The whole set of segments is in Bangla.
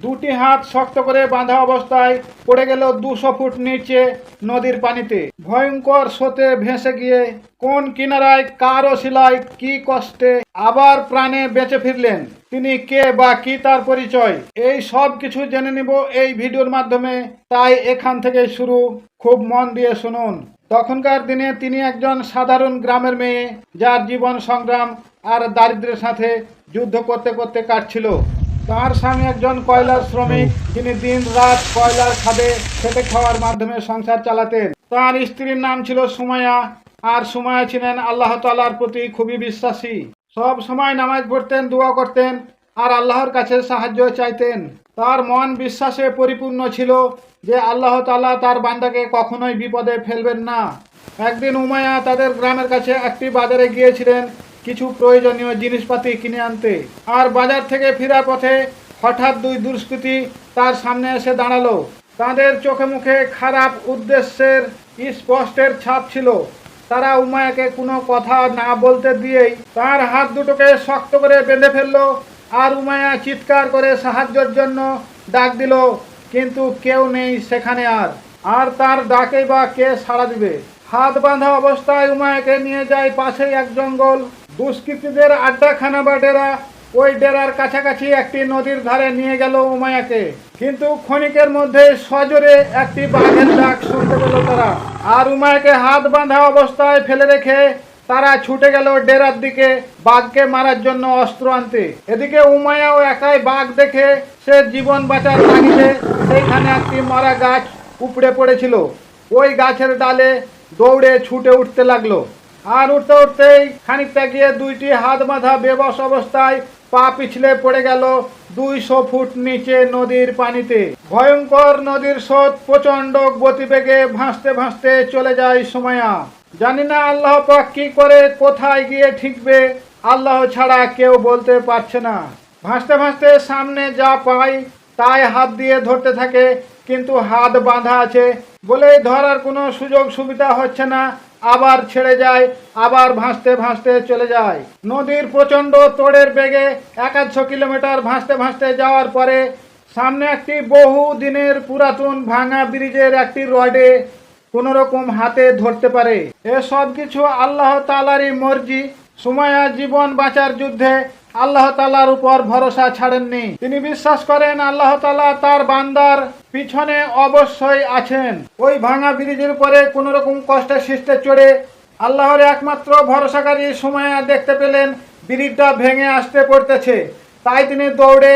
দুটি হাত শক্ত করে বাঁধা অবস্থায় পড়ে গেল দুশো ফুট নিচে নদীর পানিতে। ভয়ঙ্কর স্রোতে ভেসে গিয়ে কোন কিনারায় কার শিলায় কি কষ্টে আবার প্রাণে বেঁচে ফিরলেন? তিনি কে বা কি তার পরিচয়? এই সব কিছু জেনে নিব এই ভিডিওর মাধ্যমে। তাই এখান থেকে শুরু। খুব মন দিয়ে শুনুন। তখনকার দিনে তিনি একজন সাধারণ গ্রামের মেয়ে, যার জীবন সংগ্রাম আর দারিদ্র্যের সাথে যুদ্ধ করতে করতে কাটছিল। তার স্বামী একজন কয়লার শ্রমিক তিনি দিন রাত কয়লার খাদে খেটে খাওয়ার মাধ্যমে সংসার চালাতেন। তার স্ত্রীর নাম ছিল সুমাইয়া, আর সুমাইয়া ছিলেন আল্লাহ তালার প্রতি খুবই বিশ্বাসী। সব সময় নামাজ পড়তেন, দোয়া করতেন, আর আল্লাহর কাছে সাহায্য চাইতেন। তার মন বিশ্বাসে পরিপূর্ণ ছিল যে আল্লাহ তালা তার বান্দাকে কখনোই বিপদে ফেলবেন না। একদিন উমায়া তাদের গ্রামের কাছে একটি বাজারে গিয়েছিলেন কিছু প্রয়োজনীয় জিনিসপাতি কিনে আনতে। আর বাজার থেকে ফেরার পথে হঠাৎ দুই দুষ্কৃতী তার সামনে এসে দাঁড়াল। তাদের চোখে মুখে খারাপ উদ্দেশ্যের স্পষ্টের ছাপ ছিল। তারা উমায়াকে কোনো কথা না বলতে দিয়েই তার হাত দুটোকে শক্ত করে বেঁধে ফেলল আর উমায়া চিৎকার করে সাহায্যের জন্য ডাক দিল, কিন্তু কেউ নেই সেখানে আর। আর তার ডাকে বা কে সাড়া দিবে? হাত বাঁধা অবস্থায় উমায়াকে নিয়ে যায় পাশেই এক জঙ্গল। দুষ্কৃতীদের আড্ডাখানা বা ডেরা ওই ডেরার কাছাকাছি একটি নদীর ধারে নিয়ে গেল উমায়াকে। কিন্তু ক্ষণিকের মধ্যে সজোরে একটি বাঘের ডাক শুনতে পেল তারা। আর উমায়াকে হাত বাঁধা অবস্থায় ফেলে রেখে তারা ছুটে গেল ডেরার দিকে বাঘকে মারার জন্য অস্ত্র আনতে। এদিকে উমায়াও একাই বাঘ দেখে সে জীবন বাঁচার তাগিদে সেইখানে একটি মারা গাছ উপড়ে পড়েছিল। ওই গাছের ডালে দৌড়ে ছুটে উঠতে লাগল। আর উঠতে উঠতেই খানিকটা গিয়ে দুইটি হাত বাঁধা বেবস অবস্থায় পা পিছলে পড়ে গেল দুইশো ফুট নিচে নদীর পানিতে। ভয়ঙ্কর নদীর স্রোত প্রচণ্ড গতিবেগে ভাসতে ভাসতে চলে যায় সময়া জানি না আল্লাহ পাক কি করে, কোথায় গিয়ে ঠিকবে, আল্লাহ ছাড়া কেউ বলতে পারছে না। ভাসতে ভাসতে সামনে যা পাই তাই হাত দিয়ে ধরতে থাকে, কিন্তু হাত বাঁধা আছে বলে ধরার কোনো সুযোগ সুবিধা হচ্ছে না। আবার ছেড়ে যায়, আবার ভাসতে ভাসতে চলে যায়। নদীর প্রচণ্ড তোড়ের বেগে একাশো কিলোমিটার ভাসতে ভাসতে যাওয়ার পরে সামনে একটি বহু দিনের পুরাতন ভাঙা ব্রিজের একটি রডে কোনোরকম হাতে ধরতে পারে। এসব কিছু আল্লাহ তালারই মর্জি সুমায়া জীবন বাঁচার যুদ্ধে আল্লাহ তালার উপর ভরসা ছাড়েননি। তিনি বিশ্বাস করেন আল্লাহ তালা তার বান্দার পিছনে অবশ্যই আছেন। ওই ভাঙা ব্রিজের পরে কোন রকম কষ্টে সৃষ্টে চড়ে আল্লাহর একমাত্র ভরসাকারী সুমায়া দেখতে পেলেন, ব্রিজটা ভেঙে আসতে পড়তেছে। তাই তিনি দৌড়ে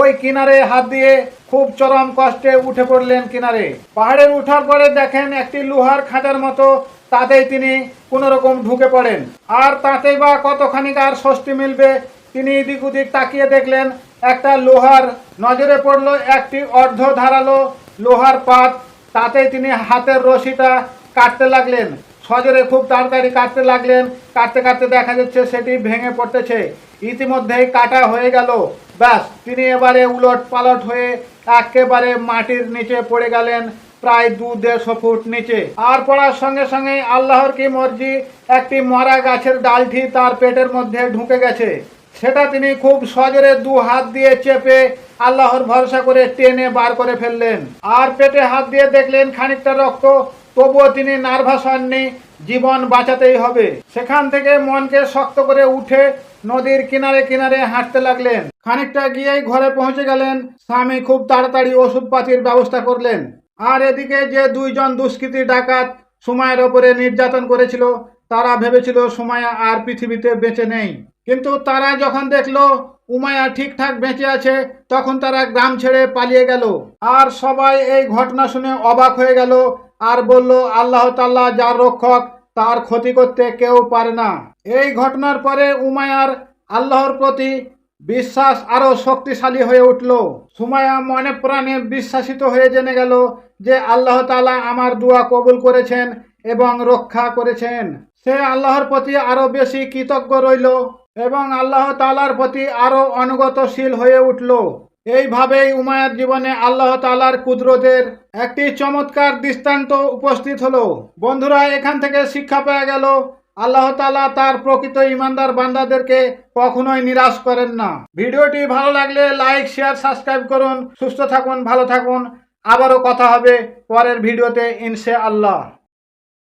ওই কিনারে হাত দিয়ে খুব চরম কষ্টে উঠে পড়লেন কিনারে। পাহাড়ের উঠার পরে দেখেন একটি লোহার খাঁচার মতো, তাতেই তিনি কোনো রকম ঢুকে পড়েন। আর তাতেই বা কতখানি আর স্বস্তি মিলবে, তিনি এদিক ওদিক তাকিয়ে দেখলেন, একটা লোহার নজরে পড়ল একটি অর্ধ ধারালো লোহার পাত, তাতেই তিনি হাতের রশিটা কাটতে লাগলেন। সজরে খুব তাড়াতাড়ি কাটতে লাগলেন। কাটতে কাটতে দেখা যাচ্ছে সেটি ভেঙে পড়তেছে। ইতিমধ্যেই কাটা হয়ে গেল। ব্যাস, তিনি এবারে উলট পালট হয়ে একেবারে মাটির নিচে পড়ে গেলেন, প্রায় দু দেড়শো ফুট নিচে। আর পড়ার সঙ্গে সঙ্গে আল্লাহর কি মর্জি, একটি মরা গাছের ডালটি তার পেটের মধ্যে ঢুকে গেছে। সেটা তিনি খুব সজরে দু হাত দিয়ে চেপে আল্লাহর ভরসা করে টেনে বার করে ফেললেন। আর পেটে হাত দিয়ে দেখলেন খানিকটা রক্ত তবুও তিনি নার্ভাস হননি, জীবন বাঁচাতেই হবে। সেখান থেকে মনকে শক্ত করে উঠে নদীর কিনারে কিনারে হাঁটতে লাগলেন। খানিকটা গিয়েই ঘরে পৌঁছে গেলেন, স্বামী খুব তাড়াতাড়ি ওষুধপাতির ব্যবস্থা করলেন। আর এদিকে যে দুইজন দুষ্কৃতী ডাকাত সময়ের ওপরে নির্যাতন করেছিল, তারা ভেবেছিল সুমায়া আর পৃথিবীতে বেঁচে নেই। কিন্তু তারা যখন দেখল উমায়া ঠিকঠাক বেঁচে আছে, তখন তারা গ্রাম ছেড়ে পালিয়ে গেল। আর সবাই এই ঘটনা শুনে অবাক হয়ে গেল আর বলল, আল্লাহ তাল্লাহ যার রক্ষক, তার ক্ষতি করতে কেউ পারে না। এই ঘটনার পরে উমায়ার আল্লাহর প্রতি বিশ্বাস আরও শক্তিশালী হয়ে উঠল। সুমায়া মনে প্রাণে বিশ্বাসিত হয়ে জেনে গেল যে আল্লাহ তালা আমার দোয়া কবুল করেছেন এবং রক্ষা করেছেন। সে আল্লাহর প্রতি আরও বেশি কৃতজ্ঞ রইল এবং আল্লাহ তালার প্রতি আরও অনুগতশীল হয়ে উঠল। এইভাবেই উমায়ের জীবনে আল্লাহ তালার কুদরতের একটি চমৎকার দৃষ্টান্ত উপস্থিত হলো। বন্ধুরা, এখান থেকে শিক্ষা পাওয়া গেল, আল্লাহ তালা তার প্রকৃত ইমানদার বান্দাদেরকে কখনোই নিরাশ করেন না। ভিডিওটি ভালো লাগলে লাইক, শেয়ার, সাবস্ক্রাইব করুন, সুস্থ থাকুন, ভালো থাকুন। আবারও কথা হবে পরের ভিডিওতে ইনশা আল্লাহ